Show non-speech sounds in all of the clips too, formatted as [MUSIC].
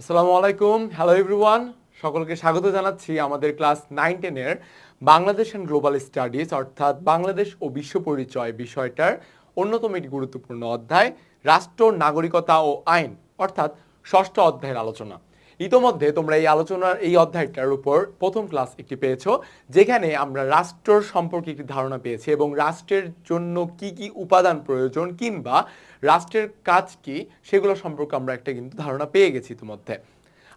আসসালামু আলাইকুম। Hello everyone সকলকে স্বাগত জানাচ্ছি আমাদের ক্লাস নাইন টেনের বাংলাদেশ অ্যান্ড গ্লোবাল স্টাডিজ অর্থাৎ বাংলাদেশ ও বিশ্ব পরিচয় বিষয়টার অন্যতম একটি গুরুত্বপূর্ণ অধ্যায়, রাষ্ট্র, নাগরিকতা ও আইন, অর্থাৎ ষষ্ঠ অধ্যায়ের আলোচনা। ইতোমধ্যে তোমরা এই আলোচনার এই অধ্যায়টার উপর প্রথম ক্লাস একটি পেয়েছ, যেখানে আমরা রাষ্ট্র সম্পর্কে একটি ধারণা পেয়েছি এবং রাষ্ট্রের জন্য কি কি উপাদান প্রয়োজন কিংবা রাষ্ট্রের কাজ কি সেগুলো সম্পর্কে আমরা একটা কিন্তু ধারণা পেয়ে গেছি ইতিমধ্যে।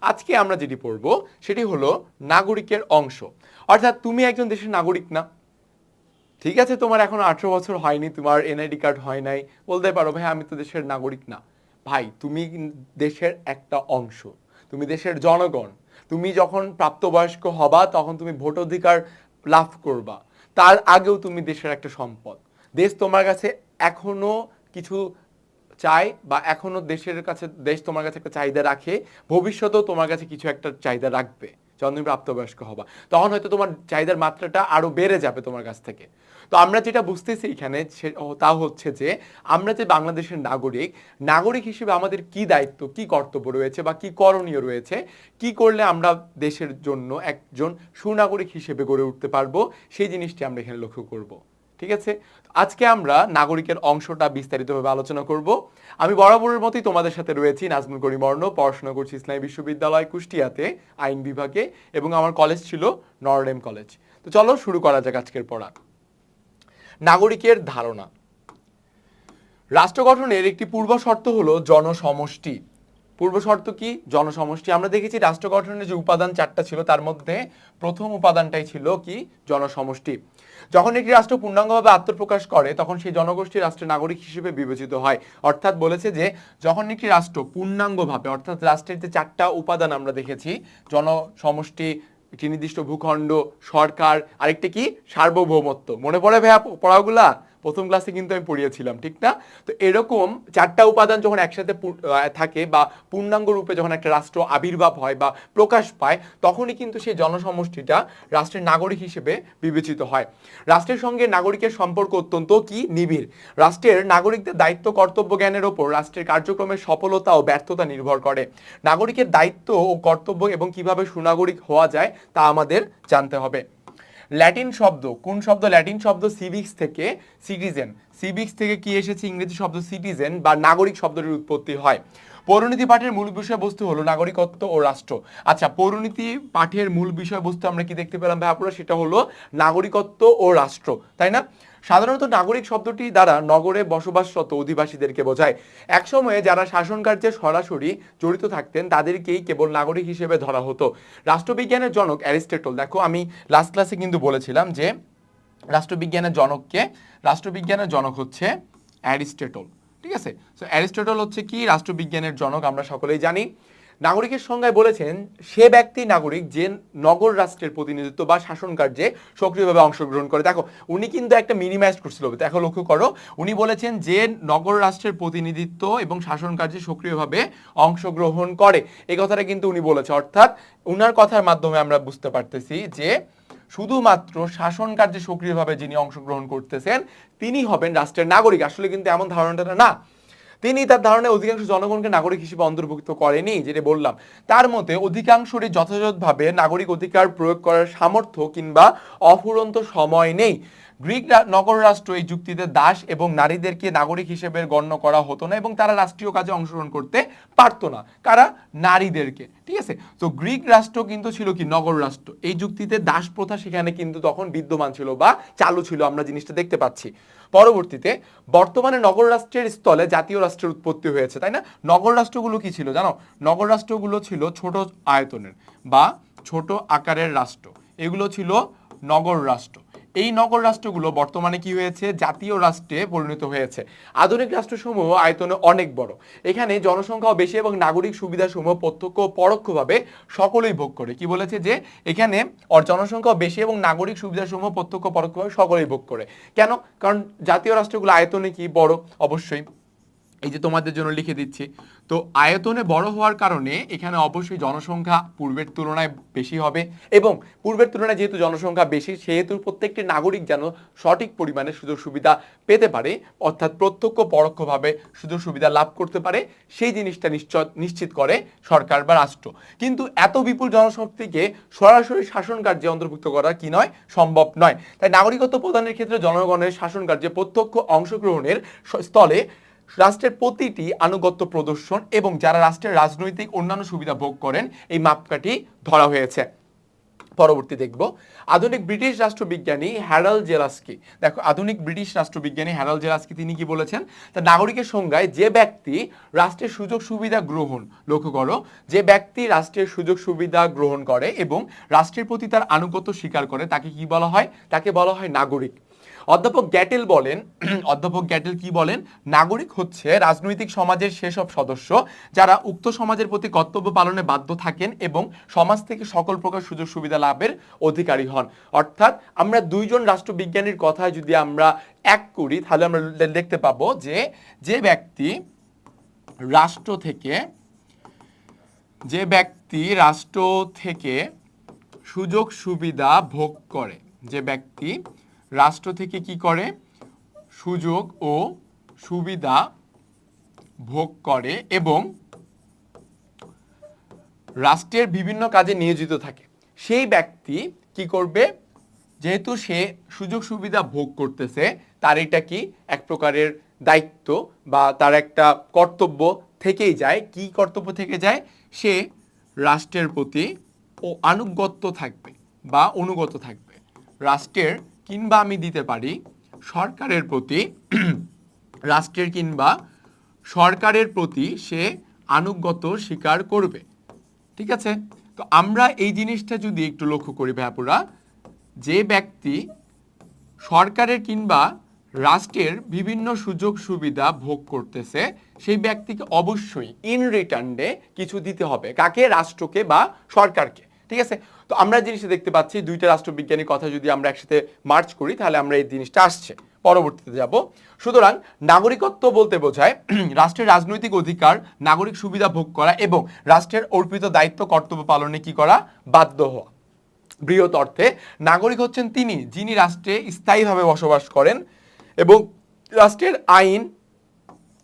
আজকে আমরা যেটি পড়ব সেটি হলো নাগরিকের অংশ। অর্থাৎ তুমি একজন দেশের নাগরিক না। ঠিক আছে, তোমার এখন আঠেরো বছর হয়নি, তোমার এনআইডি কার্ড হয় নাই। বলতে পারো, ভাই, আমি তো দেশের নাগরিক না। ভাই, তুমি দেশের একটা অংশ। তুমি দেশের জনগণ। তুমি যখন প্রাপ্তবয়স্ক হবা, তখন তুমি ভোটাধিকার লাভ করবা। তার আগেও তুমি দেশের একটা সম্পদ। দেশ তোমার কাছে এখনও কিছু চাই বা এখনও দেশের কাছে, দেশ তোমার কাছে একটা চাহিদা রাখে, ভবিষ্যতেও তোমার কাছে কিছু একটা চাহিদা রাখবে, যখন তুমি প্রাপ্তবয়স্ক হবা। তখন হয়তো তোমার চাহিদার মাত্রাটা আরও বেড়ে যাবে তোমার কাছ থেকে। তো আমরা যেটা বুঝতেছি এখানে তা হচ্ছে যে আমরা যে বাংলাদেশের নাগরিক নাগরিক হিসেবে আমাদের কি দায়িত্ব, কি কর্তব্য রয়েছে বা কি করণীয় রয়েছে, কি করলে আমরা দেশের জন্য একজন সুনাগরিক হিসেবে গড়ে উঠতে পারব, সেই জিনিসটি আমরা এখানে লক্ষ্য করব। ঠিক আছে? আজকে আমরা নাগরিকের অংশটা বিস্তারিতভাবে আলোচনা করব। আমি বরাবরের মতোই তোমাদের সাথে রয়েছি নাজমুল করিম বর্ণ পড়াশোনা করছি ইসলামী বিশ্ববিদ্যালয় কুষ্টিয়াতে আইন বিভাগে এবং আমার কলেজ ছিল নরডেম কলেজ। তো চলো শুরু করা যাক আজকের পড়া। নাগরিকের ধারণা। রাষ্ট্র গঠনের একটি পূর্ব শর্ত হলো জনসমষ্টি। পূর্ব শর্ত কি? জনসমষ্টি। আমরা দেখেছি রাষ্ট্র গঠনের যে উপাদান চারটা ছিল, তার মধ্যে প্রথম উপাদানটাই ছিল কি? জনসমষ্টি। যখন একটি রাষ্ট্র পূর্ণাঙ্গভাবে আত্মপ্রকাশ করে, তখন সেই জনগোষ্ঠী রাষ্ট্রের নাগরিক হিসেবে বিবেচিত হয়। অর্থাৎ বলেছে যে, যখন একটি রাষ্ট্র পূর্ণাঙ্গভাবে, অর্থাৎ রাষ্ট্রের যে চারটা উপাদান আমরা দেখেছি, জনসমষ্টি একটি নির্দিষ্ট ভূখণ্ড সরকার আরেকটি কি? সার্বভৌমত্ব। মনে পড়ে ভাইয়া পড়াগুলা? প্রথম ক্লাসে কিন্তু আমি পড়িয়েছিলাম, ঠিক না? তো এরকম চারটা উপাদান যখন একসাথে থাকে বা পূর্ণাঙ্গ রূপে যখন একটা রাষ্ট্র আবির্ভাব হয় বা প্রকাশ পায়, তখনই কিন্তু সেই জনসমষ্টিটা রাষ্ট্রের নাগরিক হিসেবে বিবেচিত হয়। রাষ্ট্রের সঙ্গে নাগরিকের সম্পর্ক অত্যন্ত কি? নিবিড়। রাষ্ট্রের নাগরিকদের দায়িত্ব কর্তব্য জ্ঞানের ওপর রাষ্ট্রের কার্যক্রমের সফলতা ও ব্যর্থতা নির্ভর করে। নাগরিকের দায়িত্ব ও কর্তব্য এবং কীভাবে সুনাগরিক হওয়া যায় তা আমাদের জানতে হবে। ল্যাটিন শব্দ, কোন শব্দ? ল্যাটিন শব্দ সিভিক্স থেকে সিটিজেন সিভিক্স থেকে কি এসেছে? ইংরেজি শব্দ সিটিজেন বা নাগরিক শব্দটির উৎপত্তি হয়। পৌরনীতি পাঠের মূল বিষয়বস্তু হলো নাগরিকত্ব ও রাষ্ট্র। আচ্ছা পৌরনীতি পাঠের মূল বিষয়বস্তু আমরা কি দেখতে পেলাম ভাই আপনারা? সেটা হলো নাগরিকত্ব ও রাষ্ট্র, তাই না? সাধারণত নাগরিক শব্দটি দ্বারা নগরে বসবাসরত অধিবাসীদেরকে বোঝায়। একসময়ে যারা শাসন কার্যে সরাসরি জড়িত থাকতেন, তাদেরকেই কেবল নাগরিক হিসেবে ধরা হতো। রাষ্ট্রবিজ্ঞানের জনক অ্যারিস্টেটল, দেখো আমি লাস্ট ক্লাসে কিন্তু বলেছিলাম যে, রাষ্ট্রবিজ্ঞানের জনককে, রাষ্ট্রবিজ্ঞানের জনক হচ্ছে অ্যারিস্টেটল। ঠিক আছে? সো অ্যারিস্টটল হচ্ছে কি? রাষ্ট্রবিজ্ঞানের জনক, আমরা সকলেই জানি। নাগরিকের সংজ্ঞায় বলেছেন, সে ব্যক্তি নাগরিক যে নগর রাষ্ট্রের প্রতিনিধিত্ব বা শাসন কার্যে সক্রিয়ভাবে অংশগ্রহণ করে। দেখো, উনি কিন্তু একটা মিনিমাইজ করছিল। দেখো, লক্ষ্য করো, উনি বলেছেন যে নগর রাষ্ট্রের প্রতিনিধিত্ব এবং শাসন কার্যে সক্রিয়ভাবে অংশগ্রহণ করে। এই কথাটা কিন্তু উনি বলেছে। অর্থাৎ, উনার কথার মাধ্যমে আমরা বুঝতে পারতেছি যে শুধুমাত্র শাসন কার্যে সক্রিয়ভাবে যিনি অংশগ্রহণ করতেছেন, তিনি হবেন রাষ্ট্রের নাগরিক। আসলে কিন্তু এমন ধারণাটা না। তিনি তার ধারণায় অধিকাংশ জনগণকে নাগরিক হিসেবে অন্তর্ভুক্ত করেনি, যেটা বললাম। তার মতে, অধিকাংশরই যথাযথভাবে নাগরিক অধিকার প্রয়োগ করার সামর্থ্য কিংবা অফুরন্ত সময় নেই। গ্রিক নগর রাষ্ট্র এই যুক্তিতে দাস এবং নারীদেরকে নাগরিক হিসেবে গণ্য করা হতো না এবং তারা রাষ্ট্রীয় কাজে অংশগ্রহণ করতে পারতো না। কারা? নারীদেরকে। ঠিক আছে? তো গ্রিক রাষ্ট্র কিন্তু ছিল কি? নগর রাষ্ট্র। এই যুক্তিতে দাস প্রথা সেখানে কিন্তু তখন বিদ্যমান ছিল বা চালু ছিল, আমরা জিনিসটা দেখতে পাচ্ছি। পরবর্তীতে, বর্তমানে নগর রাষ্ট্রের স্থলে জাতীয় রাষ্ট্রের উৎপত্তি হয়েছে, তাই না? নগর রাষ্ট্রগুলো কি ছিল জানো? নগর রাষ্ট্রগুলো ছিল ছোট আয়তনের বা ছোট আকারের রাষ্ট্র। এগুলো ছিল নগর রাষ্ট্র। এই নগর রাষ্ট্রগুলো বর্তমানে কি হয়েছে? জাতীয় রাষ্ট্রে পরিণত হয়েছে। আধুনিক রাষ্ট্রসমূহ আয়তনে অনেক বড়। এখানে জনসংখ্যাও বেশি এবং নাগরিক সুবিধাসমূহ প্রত্যক্ষ পরোক্ষভাবে সকলেই ভোগ করে। কি বলেছে যে, এখানে জনসংখ্যাও বেশি এবং নাগরিক সুবিধাসমূহ প্রত্যক্ষ পরোক্ষভাবে সকলেই ভোগ করে। কেন? কারণ জাতীয় রাষ্ট্রগুলো আয়তনে কি? বড়? অবশ্যই। এই যে তোমাদের জন্য লিখে দিচ্ছি। তো আয়তনে বড় হওয়ার কারণে এখানে অবশ্যই জনসংখ্যা পূর্বের তুলনায় বেশি হবে এবং পূর্বের তুলনায় যেহেতু জনসংখ্যা বেশি, সেহেতু প্রত্যেকটি নাগরিক যেন সঠিক পরিমাণে সুযোগ সুবিধা পেতে পারে, অর্থাৎ প্রত্যক্ষ পরোক্ষভাবে সুযোগ সুবিধা লাভ করতে পারে, সেই জিনিসটা নিশ্চয়, নিশ্চিত করে সরকার বা রাষ্ট্র। কিন্তু এত বিপুল জনশক্তিকে সরাসরি শাসন কার্যে অন্তর্ভুক্ত করা কি নয়? সম্ভব নয়। তাই নাগরিকত্ব প্রদানের ক্ষেত্রে জনগণের শাসন কার্যে প্রত্যক্ষ অংশগ্রহণের স্থলে রাষ্ট্রের প্রতিটি আনুগত্য প্রদর্শন এবং যারা রাষ্ট্রের রাজনৈতিক অন্যান্য সুবিধা ভোগ করেন, এই মাপকাঠি ধরা হয়েছে। পরবর্তী দেখব। আধুনিক ব্রিটিশ রাষ্ট্রবিজ্ঞানী হ্যারাল জেলাস্কি। দেখো, আধুনিক ব্রিটিশ রাষ্ট্রবিজ্ঞানী হ্যারাল জেলাস্কি, তিনি কি বলেছেন? তা নাগরিকের সংজ্ঞায়, যে ব্যক্তি রাষ্ট্রের সুযোগ সুবিধা গ্রহণ, লক্ষ্য করো, যে ব্যক্তি রাষ্ট্রের সুযোগ সুবিধা গ্রহণ করে এবং রাষ্ট্রের প্রতি তার আনুগত্য স্বীকার করে, তাকে কি বলা হয়? তাকে বলা হয় নাগরিক। অধ্যাপক গ্যাটেল বলেন, [CLEARS THROAT] অধ্যাপক গ্যাটেল কি বলেন? নাগরিক হচ্ছে রাজনৈতিক সমাজের সেসব সদস্য যারা উক্ত সমাজের প্রতি কর্তব্য পালনে বাধ্য থাকেন এবং সমাজ থেকে সকল প্রকার সুযোগ সুবিধা লাভের অধিকারী হন। অর্থাৎ আমরা দুইজন রাষ্ট্রবিজ্ঞানীর কথায় যদি আমরা এক করি, তাহলে আমরা দেখতে পাবো যে যে ব্যক্তি রাষ্ট্র থেকে, যে ব্যক্তি রাষ্ট্র থেকে সুযোগ সুবিধা ভোগ করে, যে ব্যক্তি রাষ্ট্র থেকে কি করে? সুযোগ ও সুবিধা ভোগ করে এবং রাষ্ট্রের বিভিন্ন কাজে নিয়োজিত থাকে। সেই ব্যক্তি কি করবে? যেহেতু সে সুযোগ সুবিধা ভোগ করতেছে, তার এটা কি এক প্রকারের দায়িত্ব বা তার একটা কর্তব্য থেকেই যায়। কি কর্তব্য থেকে যায়? সে রাষ্ট্রের প্রতি ও আনুগত্য থাকবে বা অনুগত থাকবে। রাষ্ট্রের কিংবা আমি দিতে পারি, সরকারের প্রতি, রাষ্ট্রের কিংবা সরকারের প্রতি সে আনুগত স্বীকার করবে। ঠিক আছে? তো আমরা এই জিনিসটা যদি একটু লক্ষ্য করি ভাইপুরা যে ব্যক্তি সরকারের কিংবা রাষ্ট্রের বিভিন্ন সুযোগ সুবিধা ভোগ করতেছে, সেই ব্যক্তিকে অবশ্যই ইন রিটার্নে কিছু দিতে হবে। কাকে? রাষ্ট্রকে বা সরকারকে। ঠিক আছে? তো আমরা জিনিসটা দেখতে পাচ্ছি, দুইটা রাষ্ট্রবিজ্ঞানীর কথা যদি আমরা একসাথে মার্চ করি, তাহলে আমরা এই জিনিসটা আসছে। পরবর্তীতে যাব। সুতরাং নাগরিকত্ব বলতে বোঝায় [CLEARS THROAT] রাষ্ট্রের রাজনৈতিক অধিকার, নাগরিক সুবিধা ভোগ করা এবং রাষ্ট্রের অর্পিত দায়িত্ব কর্তব্য পালনে কি করা, বাধ্য হওয়া। বৃহৎ অর্থে নাগরিক হচ্ছেন তিনি, যিনি রাষ্ট্রে স্থায়ীভাবে বসবাস করেন এবং রাষ্ট্রের আইন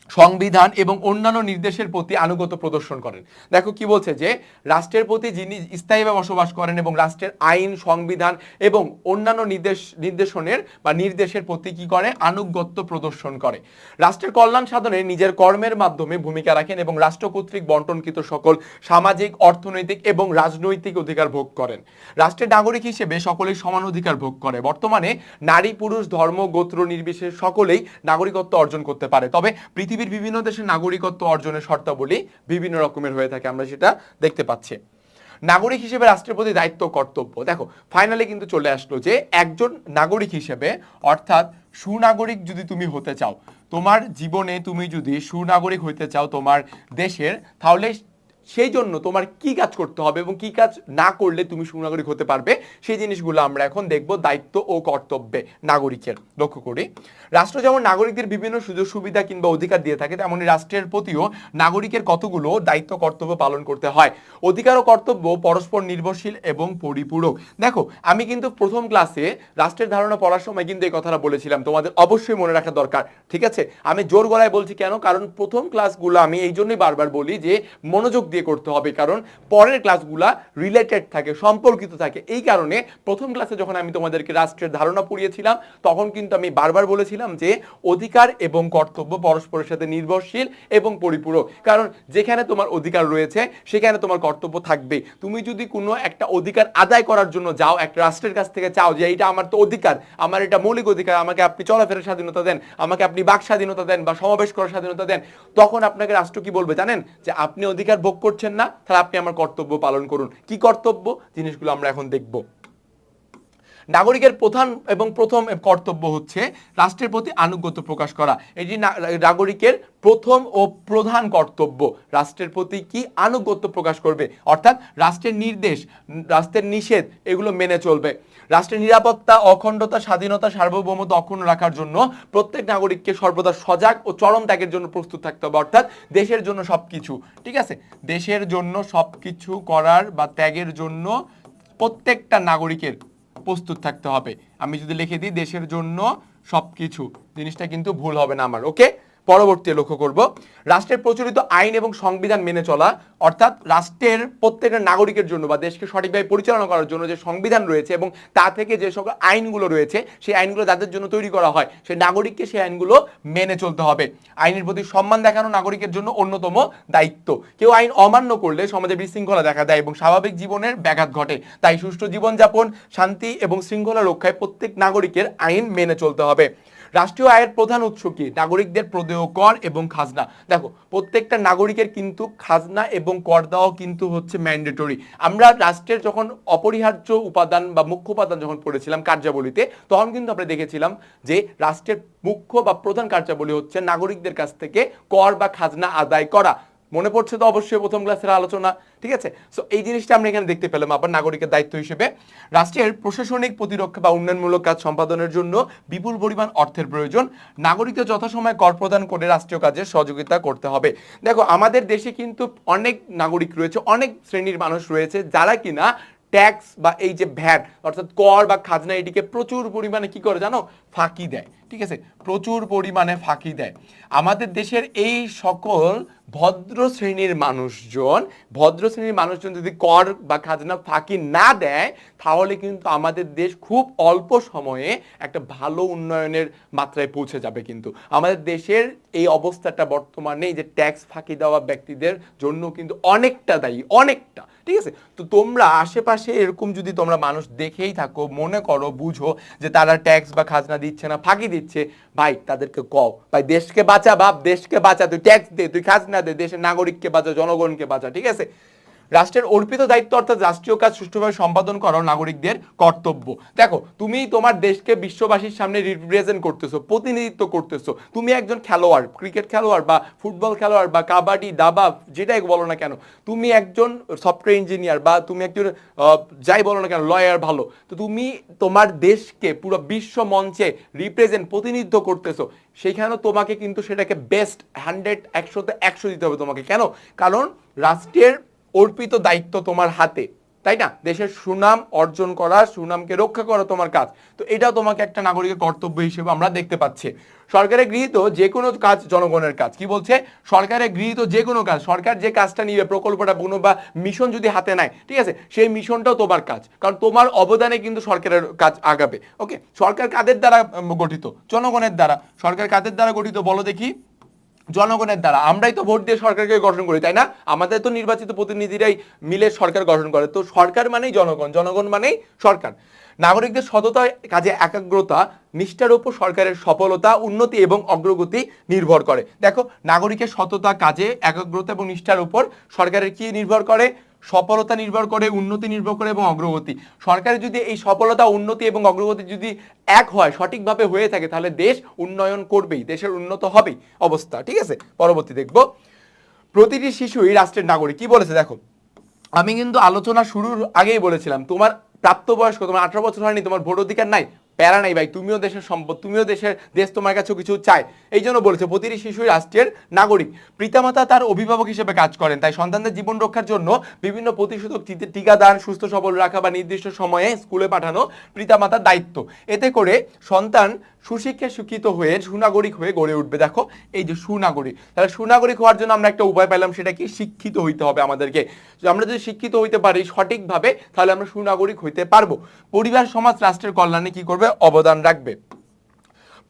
সংবিধান এবং অন্যান্য নির্দেশের প্রতি আনুগত্য প্রদর্শন করেন। দেখো কি বলছে যে, রাষ্ট্রের প্রতি যিনি স্থায়ীভাবে বসবাস করেন এবং রাষ্ট্রের আইন, সংবিধান এবং অন্যান্য নির্দেশ, নির্দেশনের বা নির্দেশের প্রতি কি করে? আনুগত্য প্রদর্শন করে। রাষ্ট্রের কল্যাণ সাধনে নিজের কর্মের মাধ্যমে ভূমিকা রাখেন এবং রাষ্ট্র কর্তৃক বন্টনকৃত সকল সামাজিক, অর্থনৈতিক এবং রাজনৈতিক অধিকার ভোগ করেন। রাষ্ট্রের নাগরিক হিসেবে সকলেই সমান অধিকার ভোগ করে। বর্তমানে নারী, পুরুষ, ধর্ম, গোত্র, নির্বিশেষে সকলেই নাগরিকত্ব অর্জন করতে পারে। তবে পৃথিবীর বিভিন্ন দেশের নাগরিকত্ব অর্জনের শর্তাবলী বিভিন্ন রকমের হয়ে থাকে, আমরা সেটা দেখতে পাচ্ছি। নাগরিক হিসেবে রাষ্ট্রের প্রতি দায়িত্ব, কর্তব্য। দেখো ফাইনালি কিন্তু চলে আসলো যে একজন নাগরিক হিসেবে, অর্থাৎ সুনাগরিক যদি তুমি হতে চাও, তোমার জীবনে তুমি যদি সুনাগরিক হইতে চাও তোমার দেশের, তাহলে সেই জন্য তোমার কি কাজ করতে হবে এবং কি কাজ না করলে তুমি সুনাগরিক হতে পারবে? সেই জিনিসগুলো আমরা এখন দেখব দায়িত্ব ও কর্তব্যে নাগরিকের। লক্ষ্য করি, রাষ্ট্র যেমন নাগরিকদের বিভিন্ন সুযোগ সুবিধা কিংবা অধিকার দিয়ে থাকে, তেমনি রাষ্ট্রের প্রতিও নাগরিকের কতগুলো দায়িত্ব কর্তব্য পালন করতে হয়। অধিকার ও কর্তব্য পরস্পর নির্ভরশীল এবং পরিপূরক। দেখো, আমি কিন্তু প্রথম ক্লাসে রাষ্ট্রের ধারণা পড়ার সময় কিন্তু এই কথাটা বলেছিলাম, তোমাদের অবশ্যই মনে রাখা দরকার, ঠিক আছে? আমি জোর গলায় বলছি কেন? কারণ প্রথম ক্লাসগুলো আমি এই জন্যই বারবার বলি যে, মনোযোগ দিয়ে করতে হবে, কারণ পরের ক্লাসগুলা রিলেটেড থাকে, সম্পর্কিত থাকে। এই কারণে প্রথম ক্লাসে যখন আমি তোমাদেরকে রাষ্ট্রের ধারণা পড়িয়েছিলাম, তখন কিন্তু আমি বারবার বলেছিলাম যে অধিকার এবং কর্তব্য পরস্পরের সাথে নির্ভরশীল এবং পরিপূরক। কারণ যেখানে তোমার অধিকার রয়েছে, সেখানে তোমার কর্তব্য থাকবে তুমি যদি কোনো একটা অধিকার আদায় করার জন্য যাও, একটা রাষ্ট্রের কাছ থেকে চাও যে এইটা আমার তো অধিকার, আমার এটা মৌলিক অধিকার, আমাকে আপনি চলাফেরার স্বাধীনতা দেন, আমাকে আপনি বাক স্বাধীনতা দেন বা সমাবেশ করার স্বাধীনতা দেন, তখন আপনাকে রাষ্ট্র কি বলবে জানেন? যে আপনি অধিকার ভোগ করছেন না, তাহলে আপনি আমার কর্তব্য পালন করুন। কি কর্তব্য? জিনিসগুলো আমরা এখন দেখব। নাগরিকের প্রধান এবং প্রথম কর্তব্য হচ্ছে রাষ্ট্রের প্রতি আনুগত্য প্রকাশ করা। এটি নাগরিকের প্রথম ও প্রধান কর্তব্য, রাষ্ট্রের প্রতি কি আনুগত্য প্রকাশ করবে? অর্থাৎ রাষ্ট্রের নির্দেশ, রাষ্ট্রের নিষেধ, এগুলো মেনে চলবে। রাষ্ট্রের নিরাপত্তা, অখণ্ডতা, স্বাধীনতা, সার্বভৌমত্ব অক্ষুণ্ণ রাখার জন্য প্রত্যেক নাগরিককে সর্বদা সজাগ ও চরম ত্যাগের জন্য প্রস্তুত থাকতে হবে, অর্থাৎ দেশের জন্য সবকিছু, ঠিক আছে? দেশের জন্য সবকিছু করার বা ত্যাগের জন্য প্রত্যেকটা নাগরিকের প্রস্তুত থাকতে হবে। আমি যদি লিখে দিই, দেশের জন্য সবকিছু, জিনিসটা কিন্তু ভুল হবে না আমার ওকে পরবর্তী লক্ষ্য করব, রাষ্ট্রের প্রচলিত আইন এবং সংবিধান মেনে চলা, অর্থাৎ রাষ্ট্রের প্রত্যেকটা নাগরিকের জন্য বা দেশকে সঠিকভাবে পরিচালনা করার জন্য যে সংবিধান রয়েছে এবং তা থেকে যে সকল আইনগুলো রয়েছে, সেই আইনগুলো যাদের জন্য তৈরি করা হয়। সেই নাগরিককে সেই আইনগুলো মেনে চলতে হবে। আইনের প্রতি সম্মান দেখানো নাগরিকের জন্য অন্যতম দায়িত্ব। কেউ আইন অমান্য করলে সমাজে বিশৃঙ্খলা দেখা দেয় এবং স্বাভাবিক জীবনের ব্যাঘাত ঘটে। তাই সুষ্ঠু জীবনযাপন, শান্তি এবং শৃঙ্খলা রক্ষায় প্রত্যেক নাগরিকের আইন মেনে চলতে হবে। রাষ্ট্রীয় আয়ের প্রধান উৎস কি? নাগরিকদের প্রদেয় কর এবং খাজনা। দেখো, প্রত্যেকটা নাগরিকের কিন্তু খাজনা এবং কর দেওয়া কিন্তু হচ্ছে ম্যান্ডেটরি আমরা রাষ্ট্রের যখন অপরিহার্য উপাদান বা মুখ্য উপাদান যখন পড়েছিলাম কার্যাবলীতে, তখন কিন্তু আমরা দেখেছিলাম যে রাষ্ট্রের মুখ্য বা প্রধান কার্যাবলী হচ্ছে নাগরিকদের কাছ থেকে কর বা খাজনা আদায় করা। মনে পড়ছে তো অবশ্যই প্রথম ক্লাসের আলোচনা, ঠিক আছে? সো এই জিনিসটা আমরা এখানে দেখতে পেলাম আবার নাগরিকের দায়িত্ব হিসেবে। রাষ্ট্রের প্রশাসনিক প্রতিরক্ষা বা উন্নয়নমূলক কাজ সম্পাদনের জন্য বিপুল পরিমাণ অর্থের প্রয়োজন। নাগরিকদের যথাসময়ে কর প্রদান করে রাষ্ট্রীয় কাজে সহযোগিতা করতে হবে। দেখো, আমাদের দেশে কিন্তু অনেক নাগরিক রয়েছে, অনেক শ্রেণির মানুষ রয়েছে যারা কিনা ট্যাক্স বা এই যে ভ্যাট অর্থাৎ কর বা খাজনা, এটিকে প্রচুর পরিমাণে কি করে জানো? ফাঁকি দেয়, ঠিক আছে? প্রচুর পরিমাণে ফাঁকি দেয়। আমাদের দেশের এই সকল ভদ্র শ্রেণির মানুষজন ভদ্র শ্রেণির মানুষজন যদি কর বা খাজনা ফাঁকি না দেয়, তাহলে কিন্তু আমাদের দেশ খুব অল্প সময়ে একটা ভালো উন্নয়নের মাত্রায় পৌঁছে যাবে কিন্তু। আমাদের দেশের এই অবস্থাটা বর্তমানে যে ট্যাক্স ফাঁকি দেওয়া ব্যক্তিদের জন্য কিন্তু অনেকটা দায়ী, অনেকটা, ঠিক আছে? তো তোমরা আশেপাশে এরকম যদি তোমরা মানুষ দেখেই থাকো, মনে করো, বুঝো যে তারা ট্যাক্স বা খাজনা দিচ্ছে না, ফাঁকি দিচ্ছে, ভাই তাদেরকে কও, ভাই দেশকে বাঁচা বাপ, দেশকে বাঁচা, তুই ট্যাক্স দে, তুই খাজনা দে দেশের নাগরিককে বাঁচা জনগণকে বাঁচা ঠিক আছে? রাষ্ট্রের অর্পিত দায়িত্ব অর্থাৎ রাষ্ট্রীয় কাজ সুষ্ঠুভাবে সম্পাদন করা নাগরিকদের কর্তব্য। দেখো, তুমি তোমার দেশকে বিশ্ববাসীর সামনে রিপ্রেজেন্ট করতেছো, প্রতিনিধিত্ব করতেছো। তুমি একজন খেলোয়াড় ক্রিকেট খেলোয়াড় বা ফুটবল খেলোয়াড় বা কাবাডি, দাবা, যেটাই বলো না কেন, তুমি একজন সফটওয়্যার ইঞ্জিনিয়ার বা তুমি একজন যাই বলো না কেন লয়ার ভালো। তো তুমি তোমার দেশকে পুরো বিশ্ব মঞ্চে রিপ্রেজেন্ট প্রতিনিধিত্ব করতেছো সেইখানে তোমাকে কিন্তু সেটাকে বেস্ট হান্ড্রেড একশোতে একশো দিতে হবে তোমাকে। কেন? কারণ রাষ্ট্রের অর্পিত দায়িত্ব তোমার হাতে, তাই না? দেশের সুনাম অর্জন করা, সুনামকে রক্ষা করা তোমার কাজ। তো এটাও তোমাকে একটা নাগরিকের কর্তব্য হিসেবে আমরা দেখতে পাচ্ছি। সরকারের গৃহীত যে কোনো কাজ জনগণের কাজ। কি বলছে? সরকারের গৃহীত যে কোনো কাজ, সরকার যে কাজটা নিবে, প্রকল্পটা কোনো বা মিশন যদি হাতে নেয়, ঠিক আছে? সেই মিশনটাও তোমার কাজ। কারণ তোমার অবদানে কিন্তু সরকারের কাজ আগাবে, ওকে? সরকার কাদের দ্বারা গঠিত? জনগণের দ্বারা। সরকার কাদের দ্বারা গঠিত? বলো দেখি। জনগণের দ্বারা। আমরাই তো ভোট দিয়ে সরকারকে গঠন করি, তাই না? আমাদের তো নির্বাচিত প্রতিনিধিরাই মিলে সরকার গঠন করে। তো সরকার মানেই জনগণ জনগণ মানেই সরকার। নাগরিকদের সততা, কাজে একাগ্রতা, নিষ্ঠার উপর সরকারের সফলতা, উন্নতি এবং অগ্রগতি নির্ভর করে। দেখো, নাগরিকের সততা, কাজে একাগ্রতা এবং নিষ্ঠার উপর সরকারের কি নির্ভর করে? সফলতা নির্ভর করে, উন্নতি নির্ভর করে এবং অগ্রগতি। সরকারের যদি এই সফলতা, উন্নতি এবং অগ্রগতি যদি এক হয়, সঠিকভাবে হয়ে থাকে, তাহলে দেশ উন্নয়ন করবেই, দেশের উন্নত হবেই অবস্থা, ঠিক আছে? পরবর্তী দেখব। প্রতিটি শিশুই রাষ্ট্রের নাগরিক। কি বলেছে? দেখো, আমি কিন্তু আলোচনা শুরুর আগেই বলেছিলাম, তোমার প্রাপ্তবয়স্ক, তোমার আঠারো বছর হয়নি, তোমার ভোট অধিকার নাই প্যারা নাই ভাই, তুমিও দেশের সম্পদ, তুমিও দেশের দেশ তোমার কাছেও কিছু চায় এই জন্য বলেছে, প্রতিটি শিশুই রাষ্ট্রের নাগরিক। পিতামাতা তার অভিভাবক হিসেবে কাজ করেন, তাই সন্তানদের জীবন রক্ষার জন্য বিভিন্ন প্রতিষেধক টিকাদান সুস্থ, সবল রাখা বা নির্দিষ্ট সময়ে স্কুলে পাঠানো পিতামাতার দায়িত্ব। এতে করে সন্তান সুশিক্ষায় শিক্ষিত হয়ে সুনাগরিক হয়ে গড়ে উঠবে। দেখো, এই যে সুনাগরিক, তাহলে সুনাগরিক হওয়ার জন্য আমরা একটা উপায় পেলাম সেটা কি? শিক্ষিত হইতে হবে আমাদেরকে। আমরা যদি শিক্ষিত হইতে পারি সঠিকভাবে, তাহলে আমরা সুনাগরিক হইতে পারব। পরিবার, সমাজ, রাষ্ট্রের কল্যাণে কি করবে? অবদান রাখবে।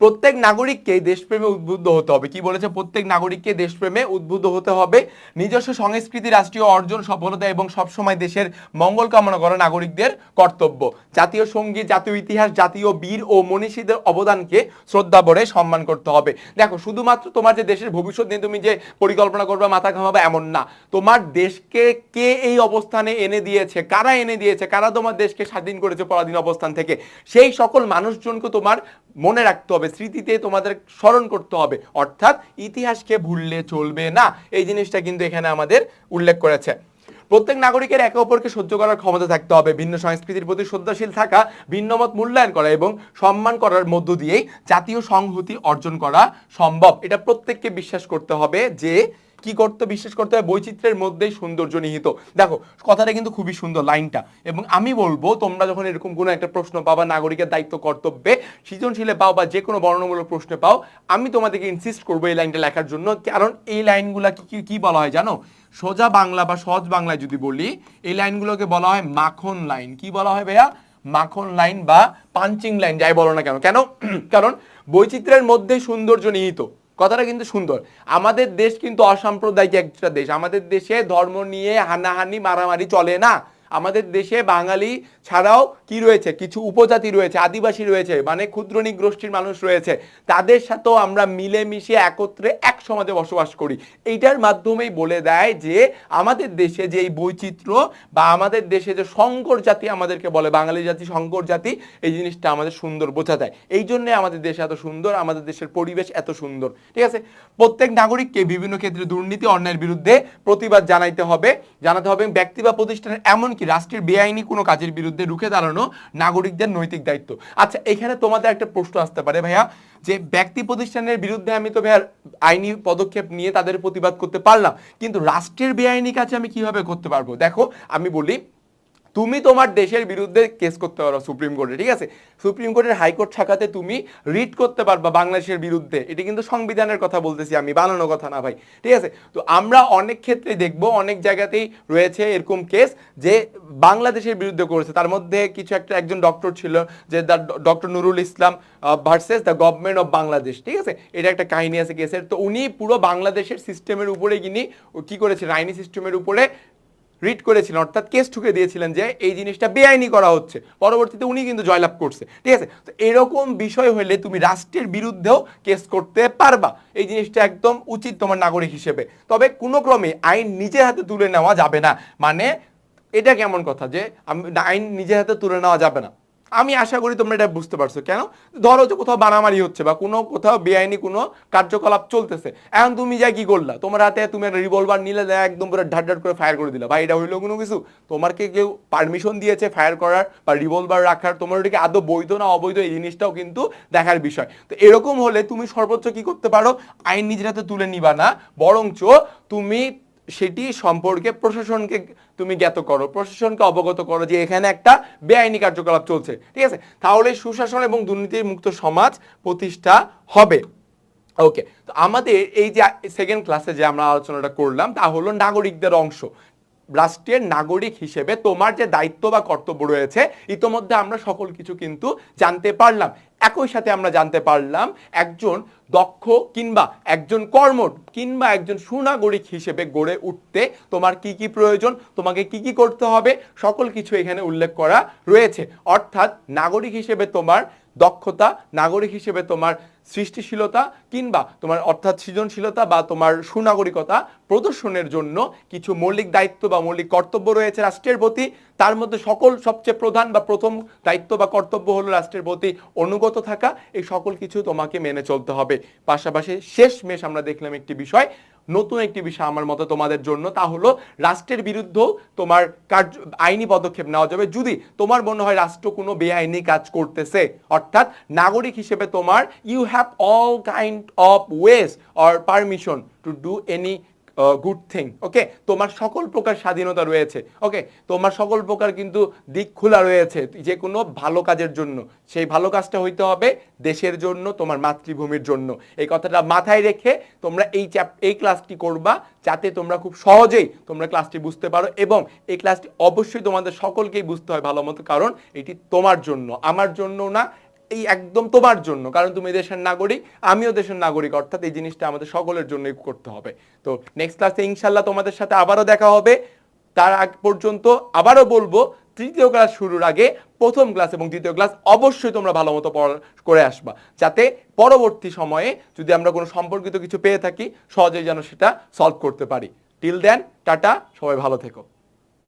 প্রত্যেক নাগরিককে দেশপ্রেমে উদ্বুদ্ধ হতে হবে। কি বলেছে? প্রত্যেক নাগরিককে দেশপ্রেমে উদ্বুদ্ধ হতে হবে। নিজস্ব সংস্কৃতি, রাষ্ট্রীয় অর্জন, সফলতা এবং সবসময় দেশের মঙ্গল কামনা করা নাগরিকদের কর্তব্য। জাতীয় সংগীত, জাতীয় ইতিহাস, জাতীয় বীর ও মনীষীদের অবদানকে শ্রদ্ধা ভরে সম্মান করতে হবে। দেখো, শুধুমাত্র তোমার যে দেশের ভবিষ্যৎ নিয়ে তুমি যে পরিকল্পনা করবে, মাথা ঘামাবে, এমন না। তোমার দেশকে কে এই অবস্থানে এনে দিয়েছে? কারা এনে দিয়েছে? কারা তোমার দেশকে স্বাধীন করেছে পরাধীন অবস্থান থেকে? সেই সকল মানুষজনকে তোমার মনে রাখতে হবে। স্মৃতিতে তোমাদের স্মরণ করতে হবে। অর্থাৎ ইতিহাসকে ভুললে চলবে না। এই জিনিসটা কিন্তু এখানে আমাদের উল্লেখ করেছে। প্রত্যেক নাগরিকের একে অপরকে সহ্য করার ক্ষমতা থাকতে হবে। ভিন্ন সংস্কৃতির প্রতি শ্রদ্ধাশীল থাকা, ভিন্ন মত মূল্যায়ন করা এবং সম্মান করার মধ্য দিয়েই জাতীয় সংহতি অর্জন করা সম্ভব। এটা প্রত্যেককে বিশ্বাস করতে হবে যে কি করতে বিশ্বাস করতে হবে, বৈচিত্র্যের মধ্যেই সৌন্দর্য নিহিত। দেখো, কথাটা কিন্তু খুবই সুন্দর লাইনটা। এবং আমি বলব, তোমরা যখন এরকম কোনো একটা প্রশ্ন পাবা, নাগরিকের দায়িত্ব, কর্তব্যে, সৃজনশীলে পাও বা যে কোনো বর্ণমূলক প্রশ্নে পাও, আমি তোমাদেরকে ইনসিস্ট করব এই লাইনটা লেখার জন্য। কারণ এই লাইনগুলা কি, কি- বলা হয় জানো? সোজা বাংলা বা সহজ বাংলায় যদি বলি, এই লাইনগুলোকে বলা হয় মাখন লাইন। কি বলা হয় ভাইয়া? মাখন লাইন বা পাঞ্চিং লাইন, যাই বলো না কেন। কেন? [CLEARS THROAT] কারণ বৈচিত্র্যের মধ্যে সৌন্দর্য নিহিত। কথাটা কিন্তু সুন্দর। আমাদের দেশ কিন্তু অসাম্প্রদায়িক একটা দেশ। আমাদের দেশে ধর্ম নিয়ে হানাহানি, মারামারি চলে না। আমাদের দেশে বাঙালি ছাড়াও কি রয়েছে? কিছু উপজাতি রয়েছে, আদিবাসী রয়েছে মানে ক্ষুদ্রণিক গোষ্ঠীর মানুষ রয়েছে। তাদের সাথেও আমরা মিলেমিশে একত্রে এক সমাজে বসবাস করি। এইটার মাধ্যমেই বলে দেয় যে আমাদের দেশে যে এই বৈচিত্র্য বা আমাদের দেশে যে সংকর জাতি আমাদেরকে বলে, বাঙালি জাতি সংকর জাতি, এই জিনিসটা আমাদের সুন্দর বোঝা দেয়। এই জন্যে আমাদের দেশ এত সুন্দর, আমাদের দেশের পরিবেশ এত সুন্দর। ঠিক আছে? প্রত্যেক নাগরিককে বিভিন্ন ক্ষেত্রে দুর্নীতি, অন্যায়ের বিরুদ্ধে প্রতিবাদ জানাইতে হবে। জানাতে হবে ব্যক্তি বা প্রতিষ্ঠানের এমনকি রাষ্ট্রের বেআইনি কোনো কাজের বিরুদ্ধে রুখে দাঁড়ানো নাগরিকদের নৈতিক দায়িত্ব। আচ্ছা এখানে তোমাদের একটা প্রশ্ন আসতে পারে, ভাইয়া, যে ব্যক্তি প্রতিষ্ঠানের বিরুদ্ধে আমি তো, ভাইয়া, আইনি পদক্ষেপ নিয়ে তাদের প্রতিবাদ করতে পারলাম, কিন্তু রাষ্ট্রের বেআইনি কাজে আমি কীভাবে করতে পারব? দেখো, আমি বলি তুমি তোমার দেশের বিরুদ্ধে কেস করতে পারো সুপ্রিম কোর্টে ঠিক আছে? সুপ্রিম কোর্টের হাইকোর্ট শাখাতে তুমি রিট করতে পারবা বাংলাদেশের বিরুদ্ধে। এটি কিন্তু সংবিধানের কথা বলতেছি আমি বানানো কথা না ভাই, ঠিক আছে? তো আমরা অনেক ক্ষেত্রে দেখব, অনেক জায়গাতেই রয়েছে এরকম কেস যে বাংলাদেশের বিরুদ্ধে করেছে। তার মধ্যে কিছু একটা একজন ডক্টর ছিল, যে the doctor Nurul Islam versus the government of Bangladesh, ঠিক আছে? এটা একটা কাহিনী আছে কেসের তো উনি পুরো বাংলাদেশের সিস্টেমের উপরে গিনি কি করেছেন আইনি সিস্টেমের উপরে রিড করেছিলেন, অর্থাৎ কেস ঠুকে দিয়েছিলেন যে এই জিনিসটা বেআইনি করা হচ্ছে। পরবর্তীতে উনি কিন্তু জয়লাভ করছে। ঠিক আছে? তো এরকম বিষয় হলে তুমি রাষ্ট্রের বিরুদ্ধেও কেস করতে পারবা। এই জিনিসটা একদম উচিত তোমার নাগরিক হিসেবে। তবে কোনো ক্রমে আইন নিজের হাতে তুলে নেওয়া যাবে না। মানে এটা কেমন কথা যে আইন নিজের হাতে তুলে নেওয়া যাবে না। আমি আশা করি তোমরা এটা বুঝতে পারছ। কেন? ধরো যে কোথাও বানামারি হচ্ছে বা কোনো কোথাও বেআইনি কোনো কার্যকলাপ চলতেছে। এখন তুমি যা কি করলা? তোমার হাতে তুমি একটা রিভলভার নিলে একদম পুরো ঢাট ঢাট করে ফায়ার করে দিলা। ভাই, এটা হইল কোনো কিছু? তোমাকে কেউ পারমিশন দিয়েছে ফায়ার করার বা রিভলভার রাখার। তোমার ওটাকে আদৌ বৈধ না অবৈধ এই জিনিসটাও কিন্তু দেখার বিষয়। তো এরকম হলে তুমি সর্বোচ্চ কি করতে পারো? আইন নিজের হাতে তুলে নিবা না। বরঞ্চ তুমি সেটি সম্পর্কে প্রশাসনকে তুমি জ্ঞাত করো, প্রশাসনকে অবগত করো যে এখানে একটা বেআইনি কার্যকলাপ চলছে, ঠিক আছে? তাহলে সুশাসন এবং দুর্নীতি মুক্ত সমাজ প্রতিষ্ঠা হবে। ওকে তো আমাদের এই যে সেকেন্ড ক্লাসে যে আমরা আলোচনাটা করলাম, তা হলো নাগরিকদের অংশ। রাষ্ট্রের নাগরিক হিসেবে তোমার যে দায়িত্ব বা কর্তব্য রয়েছে, ইতোমধ্যে আমরা সকল কিছু কিন্তু জানতে পারলাম। একই সাথে আমরা জানতে পারলাম একজন দক্ষ কিংবা একজন কর্ম কিংবা একজন সুনাগরিক হিসেবে গড়ে উঠতে তোমার কি কি প্রয়োজন, তোমাকে কি কি করতে হবে, সকল কিছু এখানে উল্লেখ করা রয়েছে। অর্থাৎ নাগরিক হিসেবে তোমার দক্ষতা, নাগরিক হিসেবে তোমার সৃষ্টিশীলতা কিংবা তোমার অর্থাৎ সৃজনশীলতা বা তোমার সুনাগরিকতা প্রদর্শনের জন্য কিছু মৌলিক দায়িত্ব বা মৌলিক কর্তব্য রয়েছে রাষ্ট্রের প্রতি। তার মধ্যে সকল সবচেয়ে প্রধান বা প্রথম দায়িত্ব বা কর্তব্য হলো রাষ্ট্রের প্রতি অনুগত থাকা। এই সকল কিছু তোমাকে মেনে চলতে হবে। পাশাপাশি শেষ মেশ আমরা দেখলাম একটি বিষয় নতুন একটি বিষয় আমার মতে তোমাদের জন্য, তা হলো রাষ্ট্রের বিরুদ্ধেও তোমার কার্য, আইনি পদক্ষেপ নেওয়া যাবে। যদি তোমার মনে হয় রাষ্ট্র কোনো বেআইনি কাজ করতেছে, অর্থাৎ নাগরিক হিসেবে তোমার you have all kind of ways or permission to do any good thing okay তোমার সকল প্রকার স্বাধীনতা রয়েছে ওকে তোমার সকল প্রকার কিন্তু দিক খোলা রয়েছে, যে কোনো ভালো কাজের জন্য। সেই ভালো কাজটা হইতে হবে দেশের জন্য, তোমার মাতৃভূমির জন্য। এই কথাটা মাথায় রেখে তোমরা এই চ্যাপ এই ক্লাসটি করবা, যাতে তোমরা খুব সহজেই তোমরা ক্লাসটি বুঝতে পারো এবং এই ক্লাসটি অবশ্যই তোমাদের সকলকেই বুঝতে হয় ভালো মতো, কারণ এটি তোমার জন্য, আমার জন্য না এই একদম তোমার জন্য, কারণ তুমি দেশের নাগরিক, আমিও দেশের নাগরিক, অর্থাৎ এই জিনিসটা আমাদের সকলের জন্যই করতে হবে। তো নেক্সট ক্লাসে ইনশাল্লাহ তোমাদের সাথে আবারও দেখা হবে। তার আগ পর্যন্ত আবারও বলব, তৃতীয় ক্লাস শুরুর আগে প্রথম ক্লাস এবং দ্বিতীয় ক্লাস অবশ্যই তোমরা ভালো মতো করে আসবা। যাতে পরবর্তী সময়ে যদি আমরা কোনো সম্পর্কিত কিছু পেয়ে থাকি, সহজেই যেন সেটা সলভ করতে পারি। টিল দেন টাটা, সবাই ভালো থেকো।